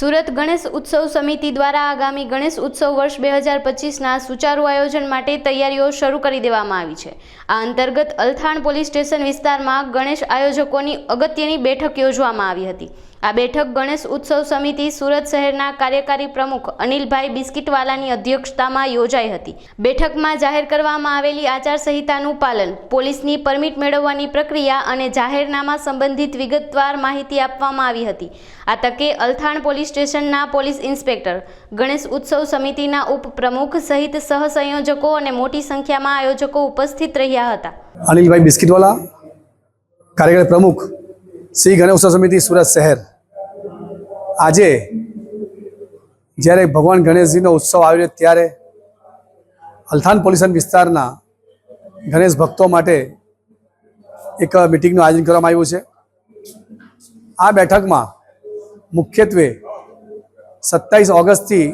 સુરત ગણેશ ઉત્સવ સમિતિ દ્વારા આગામી ગણેશ ઉત્સવ વર્ષ બે હજાર પચીસના સુચારુ આયોજન માટે તૈયારીઓ શરૂ કરી દેવામાં આવી છે. આ અંતર્ગત અલથાણ પોલીસ સ્ટેશન વિસ્તારમાં ગણેશ આયોજકોની અગત્યની બેઠક યોજવામાં આવી હતી. આ બેઠક ગણેશ ઉત્સવ સમિતિ સુરત શહેરના કાર્યકારી પ્રમુખ અનિલભાઈ બિસ્કિટવાલાની અધ્યક્ષતામાં યોજાઈ હતી. બેઠકમાં જાહેર કરવામાં આવેલી આચારસંહિતાનું પાલન, પોલીસની પરમિટ મેળવવાની પ્રક્રિયા અને જાહેરનામા સંબંધિત વિગતવાર માહિતી આપવામાં આવી હતી. આ તકે અલથાણ પોલીસ સ્ટેશનના પોલીસ ઇન્સ્પેક્ટર, ગણેશ ઉત્સવ સમિતિના ઉપપ્રમુખ સહિત સહસંયોજકો અને મોટી સંખ્યામાં આયોજકો ઉપસ્થિત રહ્યા હતા. અનિલભાઈ બિસ્કિટવાલા, કાર્યકારી પ્રમુખ શ્રી ગણેશ સમિતિ સુરત શહેર. આજે જ્યારે ભગવાન ગણેશજીનો ઉત્સવ આવ્યો ત્યારે અલથાન પોલ્યુશન વિસ્તારના ગણેશ ભક્તો માટે એક મિટિંગનું આયોજન કરવામાં આવ્યું છે. આ બેઠકમાં મુખ્યત્વે સત્તાવીસ ઓગસ્ટથી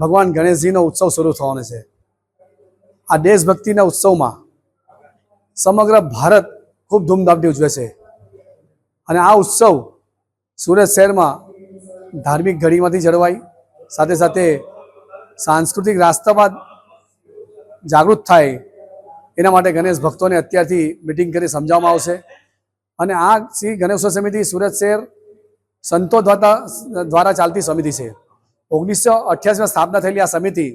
ભગવાન ગણેશજીનો ઉત્સવ શરૂ થવાનો છે. આ દેશભક્તિના ઉત્સવમાં સમગ્ર ભારત ખૂબ ધૂમધામથી ઉજવે છે. અને આ ઉત્સવ સુરત શહેરમાં ધાર્મિક ઘડીમાંથી જળવાય. સાથે સાથે સાંસ્કૃતિક રાસ્તામાં જાગૃત થાય એના માટે ગણેશ ભક્તોને અત્યારથી મિટિંગ કરી સમજાવવામાં આવશે. અને આ શ્રી ગણેશોત્સવ સમિતિ સુરત શહેર સંતો દ્વારા દ્વારા ચાલતી સમિતિ છે. ઓગણીસો અઠ્યાસીમાં સ્થાપના થયેલી આ સમિતિ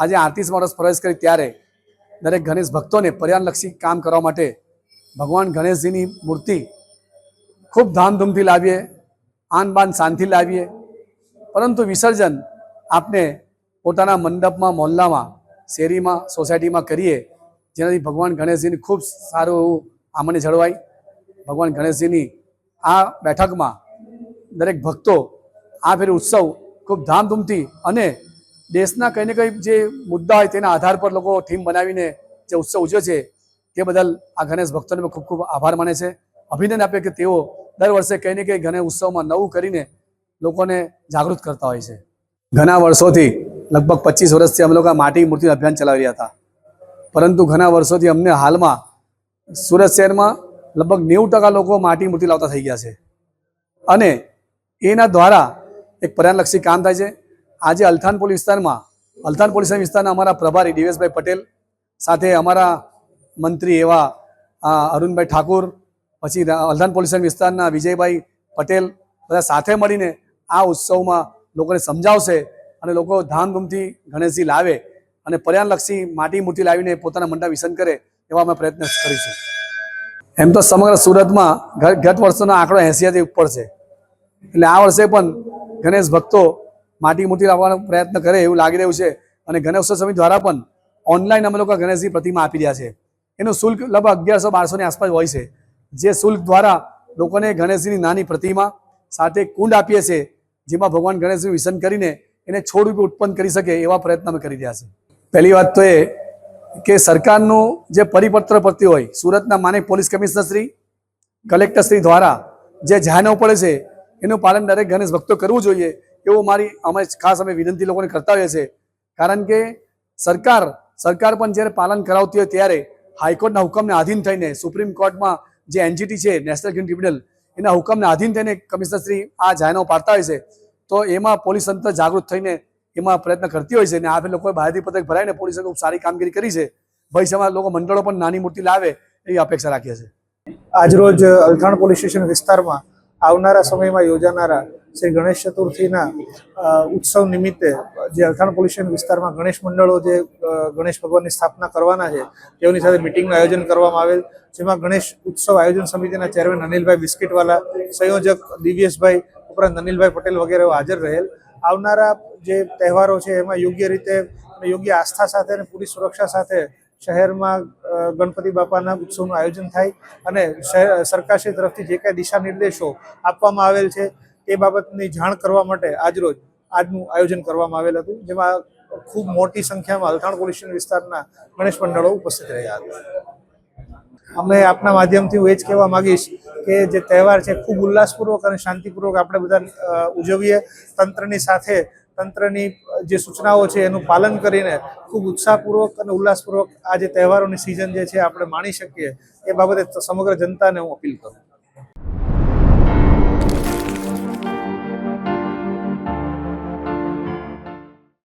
આજે આડત્રીસ વર્ષ પ્રવેશ કરી ત્યારે દરેક ગણેશ ભક્તોને પર્યાવરણલક્ષી કામ કરવા માટે ભગવાન ગણેશજીની મૂર્તિ ખૂબ ધામધૂમથી લાવીએ, આન બાન શાંતિ લાવીએ. પરંતુ વિસર્જન આપને પોતાના મંડપમાં, મોહલ્લામાં, શેરીમાં, સોસાયટીમાં કરીએ, જેનાથી ભગવાન ગણેશજીની ખૂબ સારું એવું આમણે જળવાય. ભગવાન ગણેશજીની આ બેઠકમાં દરેક ભક્તો આ ફેર ઉત્સવ ખૂબ ધામધૂમથી અને દેશના કંઈ ને કંઈ જે મુદ્દા હોય તેના આધાર પર લોકો થીમ બનાવીને જે ઉત્સવ ઉજવે છે, તે બદલ આ ગણેશ ભક્તોને ખૂબ ખૂબ આભાર માને છે. અભિનંદન આપે કે તેઓ દર વર્ષે કંઈ ને કંઈ ગણેશ ઉત્સવમાં નવું કરીને લોકોને જાગૃત કરતા હોય છે. ઘણા વર્ષોથી લગભગ પચીસ વર્ષથી અમે લોકો માટી મૂર્તિ અભિયાન ચલાવી રહ્યા હતા. પરંતુ ઘણા વર્ષોથી અમને હાલમાં સુરત શહેરમાં લગભગ નેવું ટકા લોકો માટી મૂર્તિ લાવતા થઈ ગયા છે. અને એના દ્વારા એક પર્યાવરણલક્ષી કામ થાય છે. આજે અલથાનપોલી વિસ્તારમાં અલથાન પોલીસ વિસ્તારના અમારા પ્રભારી દિવેશભાઈ પટેલ સાથે અમારા મંત્રી એવા અરુણભાઈ ઠાકુર પછી અલધાન પોલીસ વિસ્તારના વિજયભાઈ પટેલ બધા સાથે મળીને આ ઉત્સવમાં લોકોને સમજાવશે અને લોકો ધામધૂમથી ગણેશજી લાવે અને પર્યાવરણલક્ષી માટી મૂર્તિ લાવીને પોતાના મંડપ વિસર્જન કરે એવા અમે પ્રયત્ન કરીશું. એમ તો સમગ્ર સુરતમાં ગત વર્ષોનો આંકડો એંસીથી ઉપર છે. એટલે આ વર્ષે પણ ગણેશ ભક્તો માટી મૂર્તિ લાવવાનો પ્રયત્ન કરે એવું લાગી રહ્યું છે અને ગણેશોત્સવ સમિતિ દ્વારા પણ ઓનલાઈન અમે લોકો ગણેશજી પ્રતિમા આપી રહ્યા છે. એનું શુલ્ક લગભગ અગિયારસો બારસોની આસપાસ હોય છે. જે શુલ્ક દ્વારા લોકોને ગણેશજીની નાની પ્રતિમા સાથે કુંડ આપીએ છીએ, જેમાં ભગવાન ગણેશનું વિસર્જન કરીને એને છોડ રૂપે ઉત્પન્ન કરી શકે એવા પ્રયત્ન અમે કરી રહ્યા છે પહેલી વાત તો એ કે સરકારનું જે પરિપત્ર પડતી હોય, સુરતના માનક પોલીસ કમિશનરશ્રી કલેક્ટરશ્રી કલેક્ટર શ્રી દ્વારા જે જાહેરનામું પડે છે, એનું પાલન દરેક ગણેશ ભક્તો કરવું જોઈએ એવું મારી અમે ખાસ અમે વિનંતી લોકોને કરતા હોઈએ છીએ. કારણ કે સરકાર સરકાર પણ જ્યારે પાલન કરાવતી હોય ત્યારે હાઈકોર્ટના હુકમને આધીન થઈને સુપ્રીમ કોર્ટમાં જે એનજીટી છે નેશનલ ગ્રીન ટ્રિબ્યુનલ એના હુકમને આધીન થઈને કમિશનરશ્રી આ જાહેરનામું પાડતા હોય છે, તો એમાં પોલીસ તંત્ર જાગૃત થઈને એમાં પ્રયત્ન કરતી હોય છે અને આ લોકોએ બહારથી પત્રક ભરાઈને પોલીસે ખૂબ સારી કામગીરી કરી છે. ભવિષ્યમાં લોકો મંડળો પણ નાની મૂર્તિ લાવે એવી અપેક્ષા રાખીએ છીએ. આજરોજ અલથાણ પોલીસ સ્ટેશન વિસ્તારમાં આવનારા સમયમાં યોજાનારા શ્રી ગણેશ ચતુર્થીના ઉત્સવ નિમિત્તે જે અલથાણ પોલીસ વિસ્તારમાં ગણેશ મંડળો જે ગણેશ ભગવાનની સ્થાપના કરવાના છે, તેઓની સાથે મિટિંગનું આયોજન કરવામાં આવેલ. જેમાં ગણેશ ઉત્સવ આયોજન સમિતિના ચેરમેન અનિલભાઈ બિસ્કીટવાલા, સંયોજક દિવ્યેશભાઈ ઉપરાંત અનિલભાઈ પટેલ વગેરે હાજર રહેલ. આવનારા જે તહેવારો છે, એમાં યોગ્ય રીતે યોગ્ય આસ્થા સાથે અને પૂરી સુરક્ષા સાથે શહેરમાં ગણપતિ બાપાના ઉત્સવનું આયોજન થાય અને સરકારશ્રી તરફથી જે કાંઈ દિશા નિર્દેશો આપવામાં આવેલ છે તે બાબતની જાણ કરવા માટે આજરોજ આજનું આયોજન કરવામાં આવેલ હતું, જેમાં ખૂબ મોટી સંખ્યામાં અલથાણ પોલીસ વિસ્તારના ગણેશ મંડળો ઉપસ્થિત રહ્યા હતા. અમે આપના માધ્યમથી હું એ જ કહેવા માંગીશ કે જે તહેવાર છે, ખૂબ ઉલ્લાસપૂર્વક અને શાંતિપૂર્વક આપણે બધા ઉજવીએ. તંત્રની સાથે તંત્રની જે સૂચનાઓ છે એનું પાલન કરીને ખૂબ ઉત્સાહપૂર્વક અને ઉલ્લાસપૂર્વક આ જે તહેવારોની સિઝન જે છે, આપણે માણી શકીએ. એ બાબતે સમગ્ર જનતાને હું અપીલ કરું